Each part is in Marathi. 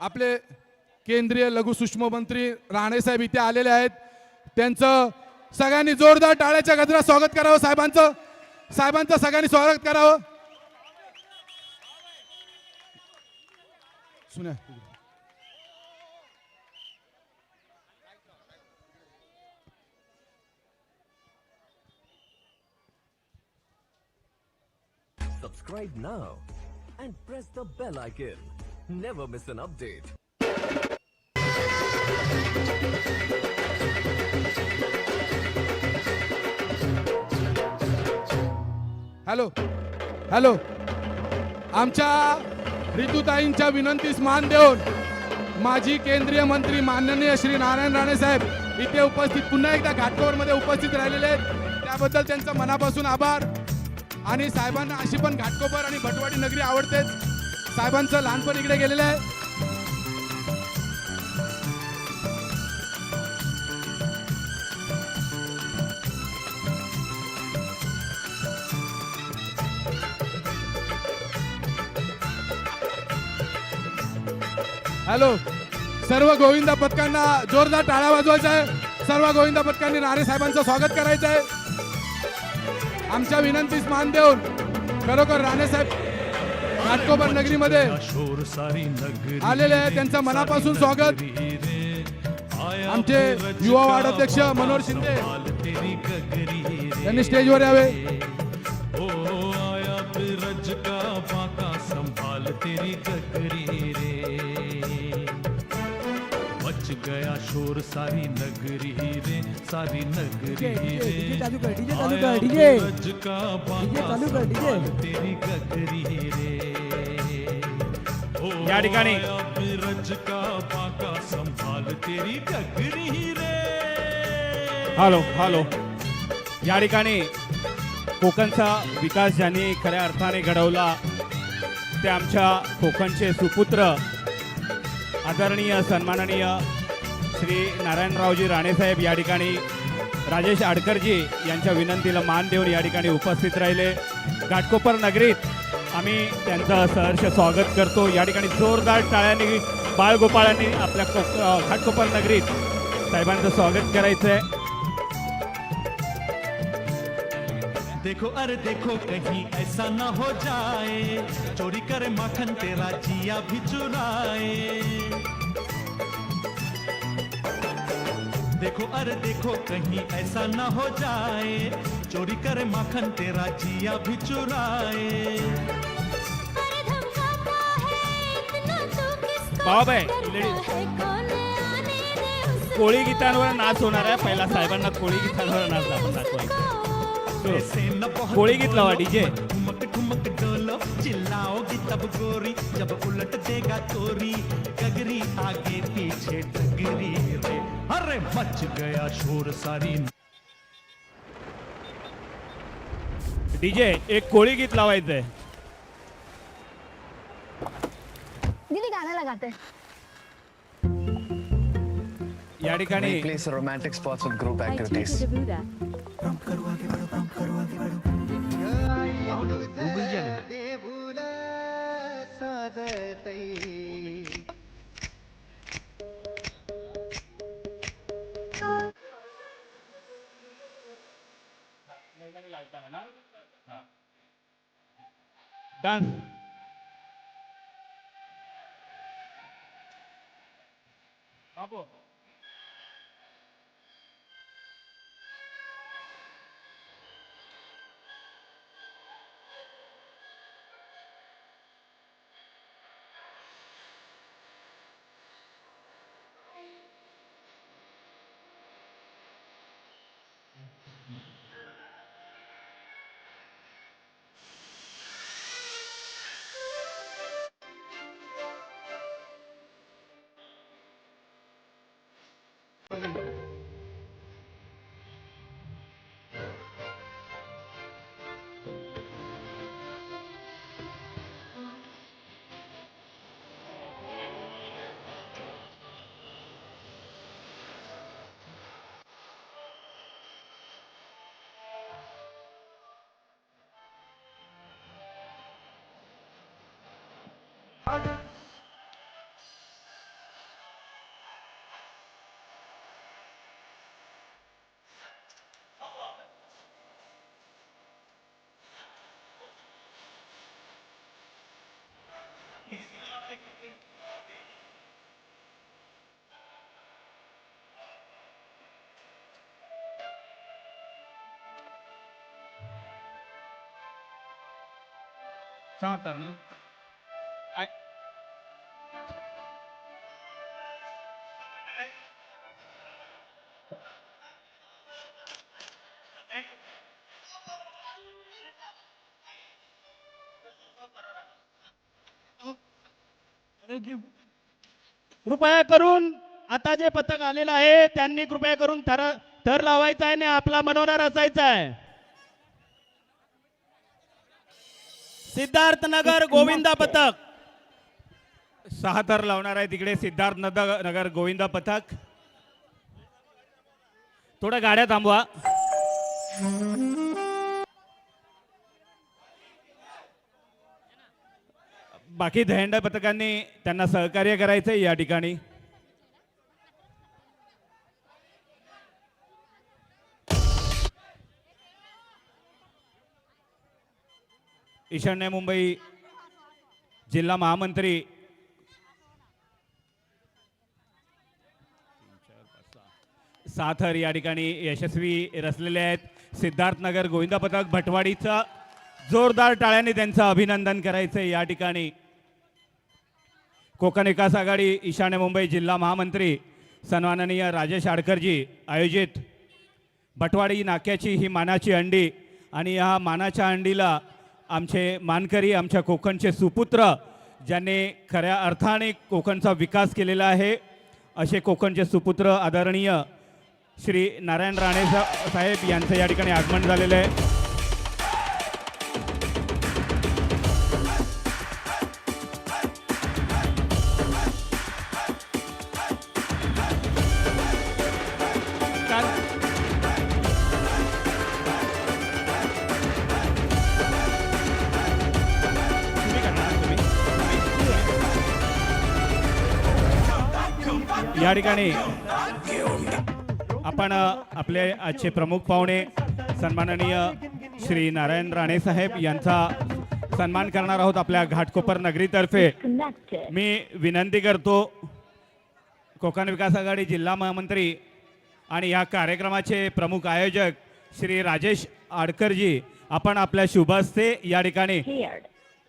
आपले केंद्रीय लघु सूक्ष्म मंत्री राणेसाहेब इथे आलेले आहेत. त्यांचं सगळ्यांनी जोरदार टाळ्याच्या गजरात स्वागत करावं साहेबांचं. साहेबांचं सगळ्यांनी स्वागत करावं. सुन्या. Subscribe now and press the bell icon. Never miss an update. Hello hello आमच्या ऋतुताईंच्या विनंतीस मान देऊन माजी केंद्रीय मंत्री माननीय श्री नारायण राणे साहेब इथे उपस्थित पुन्हा एकदा घाटकोवरमध्ये उपस्थित राहिलेले आहेत. त्याबद्दल त्यांचं मनापासून आभार. आणि साहेबांना अशी पण घाटकोपर आणि भटवाडी नगरी आवडतेच. साहेबांचं लहानपण इकडे गेलेलं आहे. हॅलो सर्व गोविंदा पथकांना जोरदार टाळ्या वाजवायचा आहे. सर्व गोविंदा पथकांनी नारे साहेबांचं स्वागत करायचं आहे. आमच्या विनंतीस मान देऊन खरोखर राणे साहेब घाटकोपर नगरीमध्ये शोर सारी नगरी आलेले आहे त्यांचं मनापासून स्वागत आमचे युवा वार्ड अध्यक्ष मनोहर शिंदे त्यांनी स्टेजवर यावे ओ आया ब्रज का बाका संभाल तेरी गगरी रे मच गया शोर सारी नगरी रे सारी नगरी रे डीजे चालू कर, डीजे चालू कर, डीजे. चालू कर, डीजे. तेरी गगरी रे या ठिकाणी. Hello hello. या ठिकाणी कोकणचा विकास ज्यांनी खऱ्या अर्थाने घडवला ते आमच्या कोकणचे सुपुत्र आदरणीय सन्माननीय श्री नारायणरावजी राणेसाहेब या ठिकाणी राजेश आडकरजी यांच्या विनंतीला मान देऊन या ठिकाणी उपस्थित राहिले. घाटकोपर नगरीत आम्ही त्यांचं सहर्ष स्वागत करतो. या ठिकाणी जोरदार टाळ्यांनी बाळगोपाळांनी आपल्या कोक घाटकोपर नगरीत साहेबांचं स्वागत करायचं आहे देखो अरे देखो कहीं ऐसा ना हो जाए। चोरी करे माखन तेरा जिया भी चुराए। देखो अरे देखो कहीं ऐसा ना हो जाए। चोरी करे माखन तेरा जिया भी चुराए। लेडीज कोळी गीतांवर नाच होणार आहे. पहिला साहेबांना कोळी गीतांवर नाच आपण दाखवायचं कोळी गीत लावा डीजे ठुमक ठुमक डोलो चिल्लाओगी तब गोरी जब उलट देगा तोरी गगरी आगे पीछे डगरी रे। अरे मच गया शोर सारी डीजे एक कोळी गीत लावायचंय. दीदी गाणं लागते. या ठिकाणी romantic spots group activities done. 好的。कृपया करून आता जे पथक आलेलं आहे त्यांनी कृपया करून थर थर लावायचा आहे आणि आपला मनोरा असायचा आहे. सिद्धार्थ नगर गोविंदा पथक. सहा तर लावणार आहे तिकडे सिद्धार्थ नगर नगर गोविंदा पथक. थोड्या गाड्या थांबवा. बाकी दहंड पथकांनी त्यांना सहकार्य करायचं या ठिकाणी. ईशान्य मुंबई जिल्हा महामंत्री साथर या ठिकाणी यशस्वी रचलेले आहेत. सिद्धार्थनगर गोविंदा पथक भटवाडीचं जोरदार टाळ्यांनी त्यांचं अभिनंदन करायचं या ठिकाणी. कोकण विकास आघाडी ईशान्य मुंबई जिल्हा महामंत्री सन्माननीय राजेश आडकरजी आयोजित. भटवाडी नाक्याची ही मानाची अंडी आणि या मानाच्या अंडीला आमचे मानकरी आमच्या कोकणचे सुपुत्र ज्यांनी खऱ्या अर्थाने कोकणचा विकास केलेला आहे असे कोकणचे सुपुत्र आदरणीय श्री नारायण राणे साहेब यांचं या ठिकाणी आगमन झालेलं आहे. कारण- या ठिकाणी आपण आपले आजचे प्रमुख पाहुणे सन्माननीय श्री नारायण राणे साहेब यांचा सन्मान करणार आहोत आपल्या घाटकोपर नगरीतर्फे. मी विनंती करतो कोकण विकास आघाडी जिल्हा महामंत्री आणि या कार्यक्रमाचे प्रमुख आयोजक श्री राजेश आडकरजी आपण आपल्या शुभहस्ते या ठिकाणी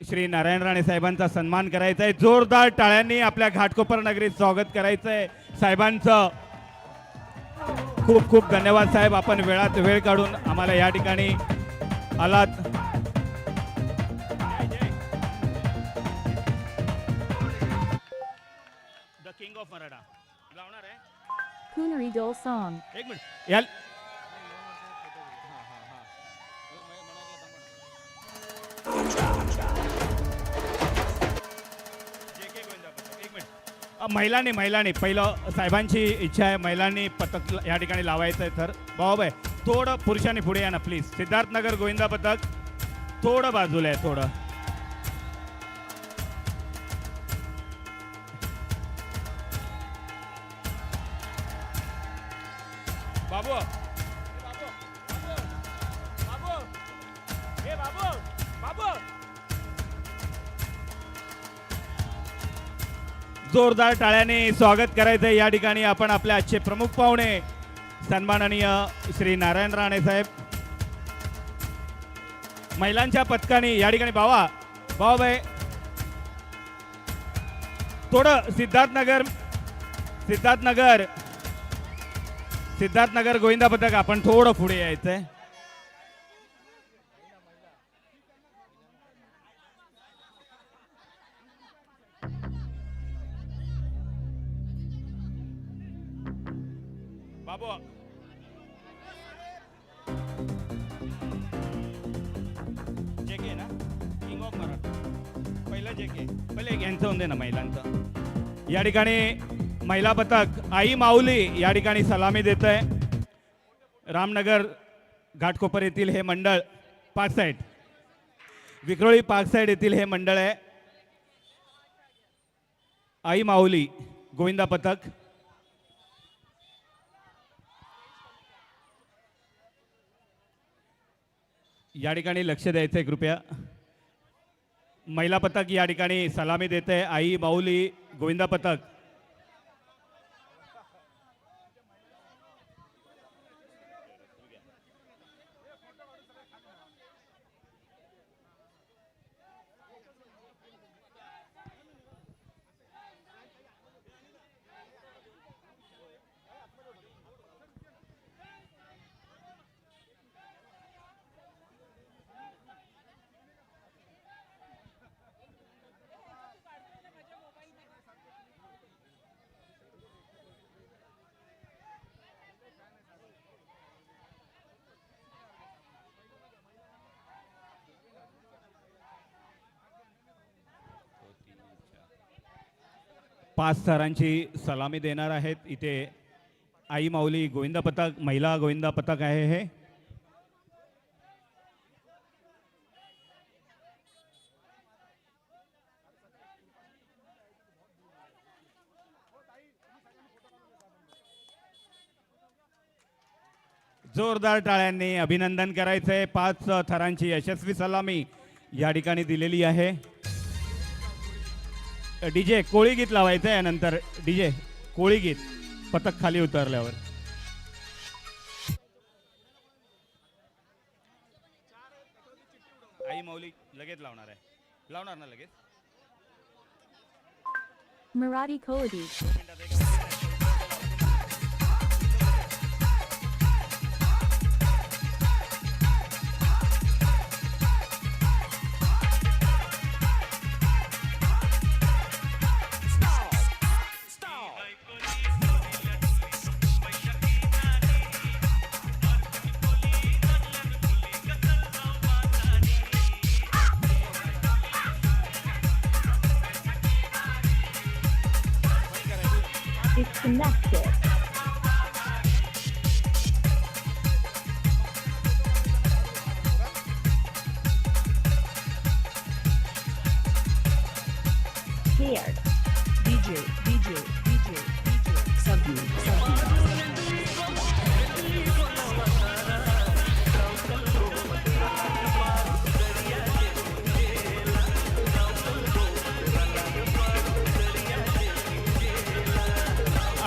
श्री नारायण राणे साहेबांचा सन्मान करायचा आहे जोरदार टाळ्यांनी आपल्या घाटकोपर नगरीत स्वागत करायचं आहे साहेबांचं खूप खूप धन्यवाद साहेब. आपण वेळात वेळ काढून आम्हाला या ठिकाणी आलात. द किंग ऑफ मराठा लावणार आहे. एक मिनिट. महिलांनी महिलांनी पहिलं साहेबांची इच्छा आहे महिलांनी पथक या ठिकाणी लावायचं आहे तर बाबाय थोडं पुरुषांनी पुढे या ना प्लीज सिद्धार्थनगर गोविंदा पथक थोडं बाजूला आहे थोडं. जोरदार टाळ्याने स्वागत करायचं या ठिकाणी आपण आपले आजचे प्रमुख पाहुणे सन्माननीय श्री नारायण राणे साहेब. महिलांच्या पथकाने या ठिकाणी बावा बाबाबाई थोडं सिद्धार्थनगर सिद्धार्थनगर सिद्धार्थनगर गोविंदा पथक आपण थोडं पुढे यायचंय. बाबू जेके ना किंग ऑफ मराठा पहिलं जेके पहिले एक यांचं होऊन दे ना महिलांचं या ठिकाणी महिला पथक आई माऊली या ठिकाणी सलामी देत आहे रामनगर घाटकोपर येथील हे मंडळ पाच साईड विक्रोळी पाच साईड येथील हे मंडळ आहे. आई माऊली गोविंदा पथक. या ठिकाणी लक्ष द्यायचं आहे कृपया. महिला पथक या ठिकाणी सलामी देते आई माऊली गोविंदा पथक. पाच थरांची सलामी देणार आहेत. इथे आई माऊली गोविंदा पथक महिला गोविंदा पथक आहे हे. जोरदार टाळ्यांनी अभिनंदन करायचंय. पाच थरांची यशस्वी सलामी या ठिकाणी दिलेली आहे. डीजे कोळी गीत लावायचं आहे नंतर डीजे कोळी गीत पथक खाली उतरल्यावर आई मौलिक लगेच लावणार आहे लावणार ना लगेच Koladi. Disconnected.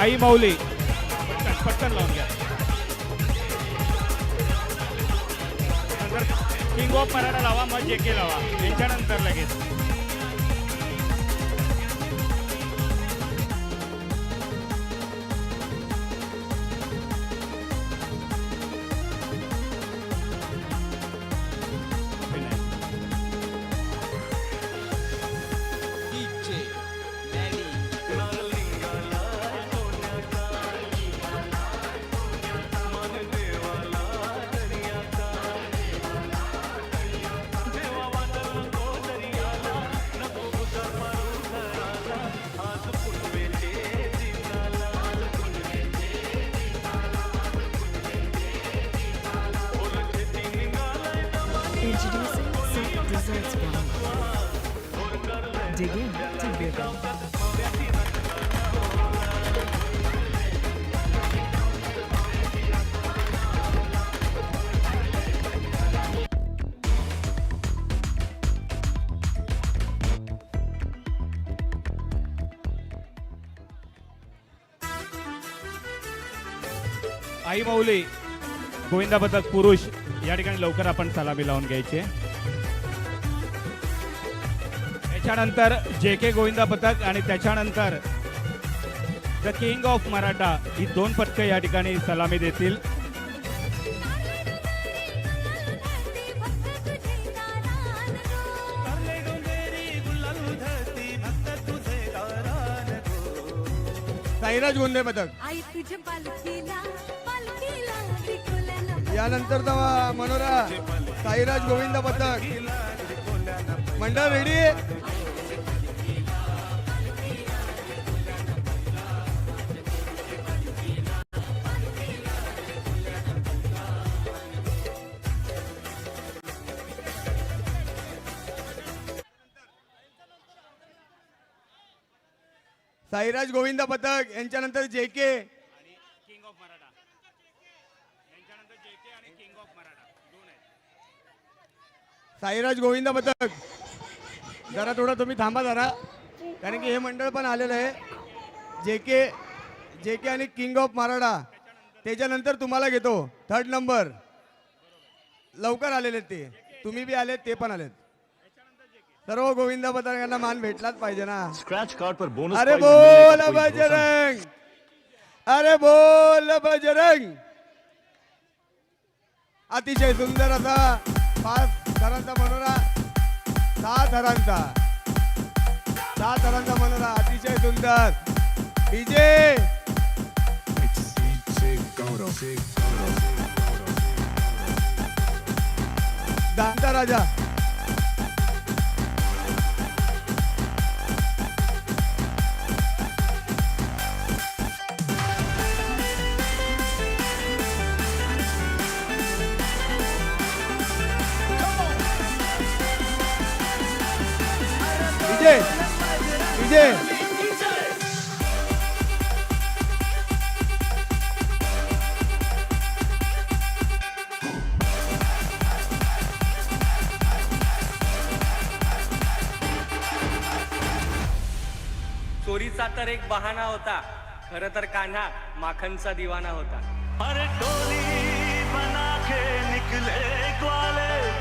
आई माऊली. पटकन पटकन लावून घ्या किंग ऑफ मराठा लावा मग जे के लावा. यांच्यानंतर लगेच. Dig in to Bigger. आई माऊली गोविंदा पुरुष या ठिकाणी लवकर आपण सलामी लावून घ्यायचे त्याच्यानंतर जे के गोविंदा पथक आणि त्याच्यानंतर द किंग ऑफ मराठा ही दोन पथकं या ठिकाणी सलामी देतील. साईराज गोंधे पथक. यानंतर मनोरा साईराज गोविंद पथक. मंडळ रेडी साईराज गोविंद पथक यांच्यानंतर J K. King of Maratha यांच्यानंतर जे के आणि किंग ऑफ मराठा दोन आहेत. साईराज गोविंद पथक. जरा थोडं तुम्ही थांबा जरा. कारण की हे मंडळ पण आलेलं आहे. जे के जे के आणि किंग ऑफ मराठा त्याच्यानंतर तुम्हाला घेतो. थर्ड नंबर लवकर आलेले ते. तुम्ही बी आलेत ते पण आलेत. सर्व गोविंदा पताकांना मान भेटलाच पाहिजे ना. स्क्रॅच कार्ड पर बोनस अरे बोल बजरंग. अरे बोल बजरंग. अतिशय सुंदर असा पाच थरांचा मनोरा सहा थरांचा सहा थरांचा मनोरा अतिशय सुंदर. डीजे. दांता राजा. डीजे डीजे चोरीचा तर एक बहाणा होता. खर तर कान्हा माखनचा दिवाना होता. अरे टोली बना के निकले ग्वाले.